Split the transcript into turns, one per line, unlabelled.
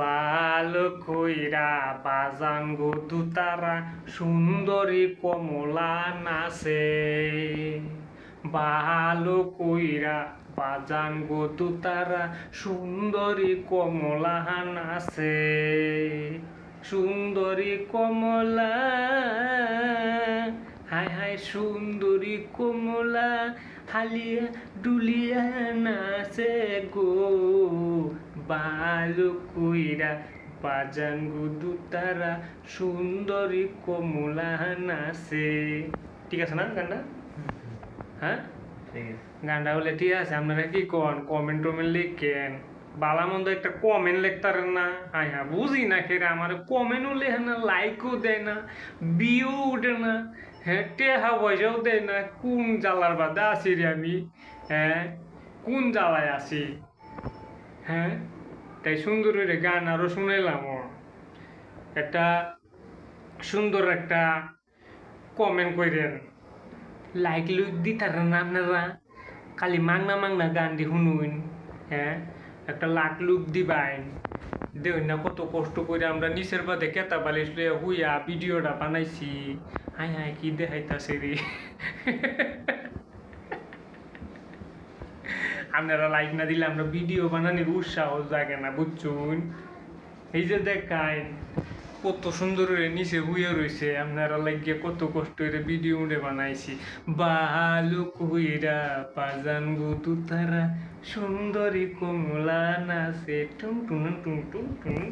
ভালো কইরা বাজান গো দুতারা, সুন্দরী কমলা নাচে। ভালো কইরা বাজান গো দুতারা, সুন্দরী কমলা নাচে। সুন্দরী কমলা, হায় হায় সুন্দরী কমলা, হালিয়া ডুলিয়া নাচে গো। বালু কইরা বাজান গো দুতারা সুন্দরী কমলা নাচে। ঠিক আছে না গানটা? হ্যাঁ? গানটা বলে ঠিক আছে আপনারা কি কন? কমেন্ট টমেন্ট লিখেন। বালামন্দ একটা কমেন্ট লিখতারেন না। হ্যাঁ হ্যাঁ বুঝি না খেরে আমার কমেন্টও লেখে না লাইকও দেয় না বিও উঠে না হ্যাঁ টেহা পয়সাও দেয় না কোন জ্বালার বাদে আছি রে আমি? হ্যাঁ কোন জ্বালায় আছি? হ্যাঁ? তাই সুন্দর করে গান আরও শুনাইলাম একটা সুন্দর একটা কমেন্ট কইরেন লাইক লুক দিতারেন না, আপনারা খালি মাংনা মাংনা গান দি শুনুন হ্যাঁ? একটা লাখ লুক দিবাইন দেখুন না কত কষ্ট করে আমরা নিচের বাদে কেতা বালিশ হুইয়া ভিডিওটা বানাইছি। হাই হাই, কি দেখাইতাছে রে? আপনারা লাইক না দিলে আমরা ভিডিও বানানোর উৎসাহ জাগে না, বুঝছুন? এই যে দেখায় কত সুন্দর নিচে হুয়ে রয়েছে আপনারা লাগিয়ে কত কষ্ট করে ভিডিও উঠে বানাইছি। বাহালুক হুইরা পাজান গুতু তুতারা সুন্দরী কমলা নাচে টুন টুন টুন টুন টুন